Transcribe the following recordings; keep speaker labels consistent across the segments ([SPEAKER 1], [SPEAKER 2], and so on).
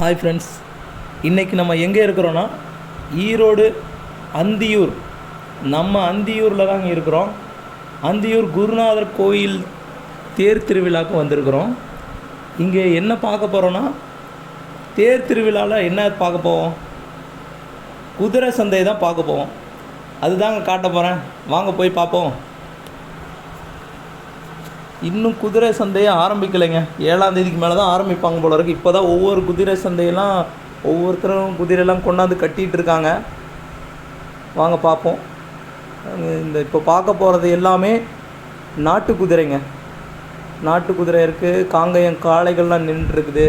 [SPEAKER 1] Hi friends இன்றைக்கி நம்ம எங்கே இருக்கிறோன்னா ஈரோடு அந்தியூர். நம்ம அந்தியூரில் தாங்க இருக்கிறோம். அந்தியூர் குருநாதர் கோயில் தேர் திருவிழாவுக்கு வந்திருக்கிறோம். இங்கே என்ன பார்க்க போகிறோன்னா தேர் திருவிழாவில் என்ன பார்க்க போவோம்? குதிரை சந்தை தான் பார்க்க போவோம். அதுதாங்க காட்ட போகிறேன் வாங்க போய் பார்ப்போம். இன்னும் குதிரை சந்தையை ஆரம்பிக்கலைங்க. ஏழாம் தேதிக்கு மேலே தான் ஆரம்பிப்பாங்க போல இருக்கு. இப்போ தான் ஒவ்வொரு குதிரை சந்தையெல்லாம் ஒவ்வொருத்தரும் குதிரையெல்லாம் கொண்டாந்து கட்டிகிட்டு இருக்காங்க. வாங்க பார்ப்போம். இந்த இப்போ பார்க்க போகிறது எல்லாமே நாட்டு குதிரைங்க. நாட்டு குதிரை இருக்குது காங்கயம் காளைகள்லாம் நின்றுருக்குது.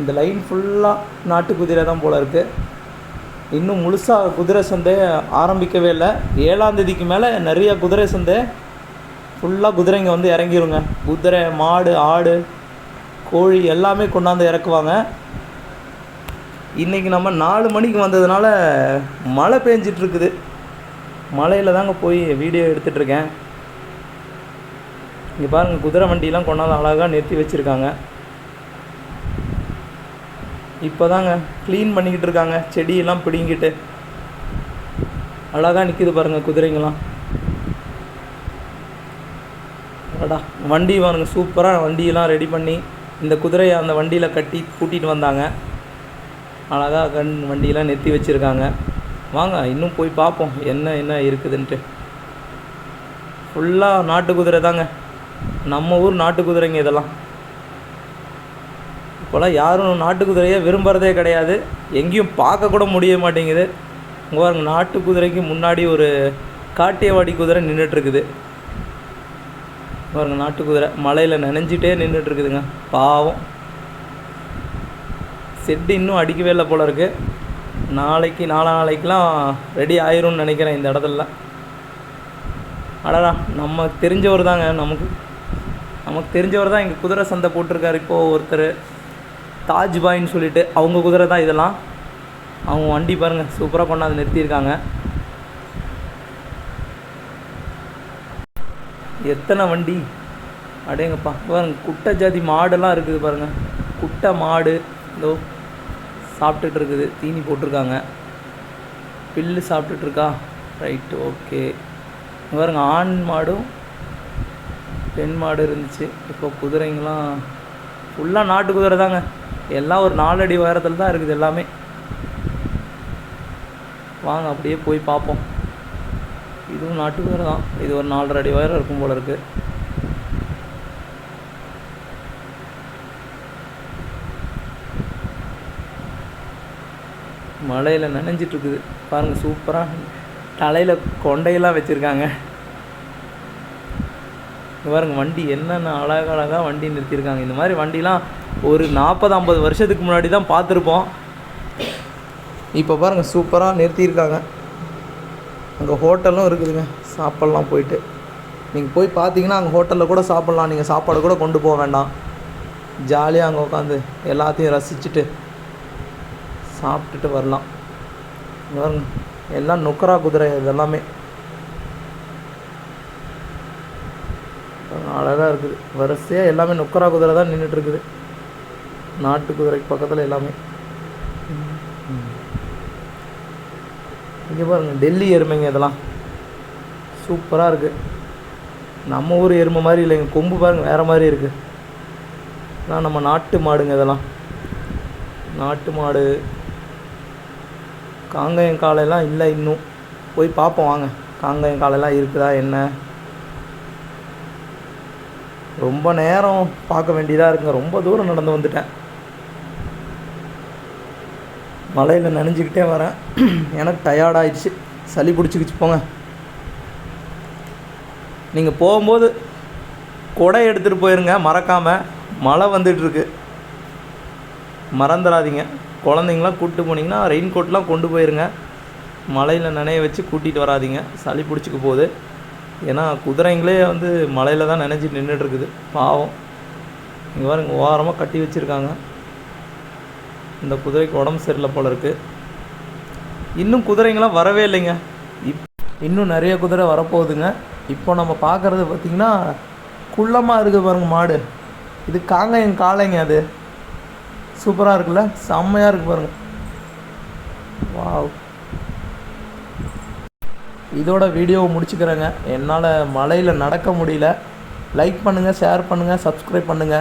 [SPEAKER 1] இந்த லைன் ஃபுல்லாக நாட்டு குதிரை தான் போல இருக்குது இன்னும் முழுசாக குதிரை சந்தை ஆரம்பிக்கவே இல்லை. ஏழாம் தேதிக்கு மேலே நிறைய குதிரை சந்தை ஃபுல்லாக குதிரைங்க வந்து இறங்கிருங்க. குதிரை மாடு ஆடு கோழி எல்லாமே கொண்டாந்து இறக்குவாங்க. இன்றைக்கி நம்ம நாலு மணிக்கு வந்ததுனால மழை பெஞ்சிட்ருக்குது. மழையில் தாங்க போய் வீடியோ எடுத்துகிட்டு இருக்கேன் இங்கே பாருங்கள் குதிரை வண்டியெலாம் கொண்டாந்து அழகாக நிறுத்தி வச்சுருக்காங்க. இப்போ தாங்க க்ளீன் பண்ணிக்கிட்டு இருக்காங்க செடியெல்லாம் பிடிங்கிட்டு. அழகாக நிற்கிது பாருங்கள் குதிரைங்களாம் அடா வண்டி வாங்க சூப்பராக வண்டியெல்லாம் ரெடி பண்ணி இந்த குதிரையை அந்த வண்டியில் கட்டி கூட்டிகிட்டு வந்தாங்க. அழகாக கண் வண்டியெல்லாம் நிறுத்தி வச்சுருக்காங்க. வாங்க இன்னும் போய் பார்ப்போம் என்ன என்ன இருக்குதுன்ட்டு. ஃபுல்லாக நாட்டு குதிரை தாங்க. நம்ம ஊர் நாட்டு குதிரைங்க இதெல்லாம். இப்போலாம் யாரும் நாட்டு குதிரையை விரும்புகிறதே கிடையாது. எங்கேயும் பார்க்கக்கூட முடிய மாட்டேங்குது. இங்கே பாருங்க நாட்டு குதிரைக்கு முன்னாடி ஒரு காட்டியவாடி குதிரை நின்றுட்டுருக்குது பாருங்க நாட்டு குதிரை மலையில் நனைஞ்சிட்டே நின்றுட்டு இருக்குதுங்க. பாவம். செட்டு இன்னும் அடிக்கவே இல்லை போல இருக்கு. நாளைக்கு நாலா நாளைக்கெலாம் ரெடி ஆயிரும்னு நினைக்கிறேன் இந்த இடத்துல. அடடா நம்ம தெரிஞ்சவர் தாங்க நமக்கு. நமக்கு தெரிஞ்சவர் தான் இங்கே குதிரை சந்தை போட்டிருக்காரு. இப்போது ஒருத்தர் தாஜ்பாயின்னு சொல்லிட்டு அவங்க குதிரை தான் இதெல்லாம். அவங்க வண்டி பாருங்கள் சூப்பராக கொண்டாந்து நிறுத்தியிருக்காங்க. எத்தனை வண்டி? அடேங்கப்பா. பாருங்க குட்டை ஜாதி மாடெல்லாம் இருக்குது பாருங்கள் குட்டை மாடு இதோ சாப்பிட்டுட்டு இருக்குது. தீனி போட்டிருக்காங்க. பில்லு சாப்பிட்டுட்ருக்கா ரைட்டு ஓகே. பாருங்க ஆண் மாடும் பெண் மாடு இருந்துச்சு. இப்போ குதிரைங்களாம் ஃபுல்லாக நாட்டு குதிரை தாங்க. எல்லாம் ஒரு நாலடி உயரத்தில் தான் இருக்குது எல்லாமே. வாங்க அப்படியே போய் பார்ப்போம். இதுவும் நாட்டு தான். இது ஒரு நாலரை அடி வயரம் இருக்கும் போல இருக்கு. மழையில் நனைஞ்சிட்டு இருக்குது பாருங்கள் சூப்பராக தலையில் கொண்டையெல்லாம் வச்சுருக்காங்க. பாருங்க வண்டி என்னென்ன அழகழகாக வண்டி நிறுத்தியிருக்காங்க இந்த மாதிரி வண்டிலாம் ஒரு நாற்பது ஐம்பது வருஷத்துக்கு முன்னாடி தான் பார்த்துருப்போம். இப்போ பாருங்கள் சூப்பராக நிறுத்தியிருக்காங்க. அங்கே ஹோட்டலும் இருக்குதுங்க. சாப்பிட்லாம் போயிட்டு. நீங்கள் போய் பார்த்தீங்கன்னா அங்கே ஹோட்டலில் கூட சாப்பிட்லாம். நீங்கள் சாப்பாடு கூட கொண்டு போக வேண்டாம். ஜாலியாக அங்கே உட்காந்து எல்லாத்தையும் ரசிச்சுட்டு சாப்பிட்டுட்டு வரலாம். எல்லாம் நுக்கரா குதிரை இதெல்லாமே. அழகாக இருக்குது. வரிசையாக எல்லாமே நுக்கரா குதிரை தான் நின்றுட்டு இருக்குது. நாட்டு குதிரைக்கு பக்கத்தில் எல்லாமே. இங்கே பாருங்க டெல்லி எருமைங்க இதெல்லாம். சூப்பராக இருக்குது நம்ம ஊர் எருமை மாதிரி இல்லைங்க. கொம்பு பாருங்க வேறு மாதிரி இருக்குது இதெல்லாம் நம்ம நாட்டு மாடுங்க இதெல்லாம். நாட்டு மாடு. காங்கயம் காலையெல்லாம் இல்லை இன்னும். போய் பார்ப்போம் வாங்க. காங்கயம் காலையெல்லாம் இருக்குதா என்ன? ரொம்ப நேரம் பார்க்க வேண்டியதாக இருக்குங்க. ரொம்ப தூரம் நடந்து வந்துட்டேன். மலையில் நனைஞ்சிக்கிட்டே வரேன். எனக்கு டயர்டாயிடுச்சு சளி பிடிச்சிக்கிச்சு. போங்க. நீங்கள் போகும்போது கொடை எடுத்துகிட்டு போயிருங்க. மறக்காமல் மழை வந்துட்டுருக்கு. மறந்துடாதீங்க. குழந்தைங்களாம் கூப்பிட்டு போனீங்கன்னா ரெயின் கோட்லாம் கொண்டு போயிருங்க. மழையில் நனைய வச்சு கூட்டிகிட்டு வராதீங்க. சளி பிடிச்சிக்க போகுது. ஏன்னா குதிரைங்களே வந்து மலையில் தான் நினைஞ்சி நின்றுட்டுருக்குது பாவம். இங்கே பாருங்க ஓரமாக கட்டி வச்சுருக்காங்க. இந்த குதிரைக்கு உடம்பு சரியில்லை போல இருக்குது இன்னும் குதிரைங்களாம் வரவே இல்லைங்க. இப் இன்னும் நிறைய குதிரை வரப்போகுதுங்க. இப்போ நம்ம பார்க்குறது பார்த்திங்கன்னா குள்ளமாக இருக்குது பாருங்க மாடு. இது காங்காயம் காளைங்க அது. சூப்பராக இருக்குல்ல? செம்மையாக இருக்குது பாருங்க. வாவ். இதோட வீடியோவை முடிச்சுக்கிறேங்க. என்னால் மலையில் நடக்க முடியல. லைக் பண்ணுங்கள் ஷேர் பண்ணுங்கள் சப்ஸ்கிரைப் பண்ணுங்கள்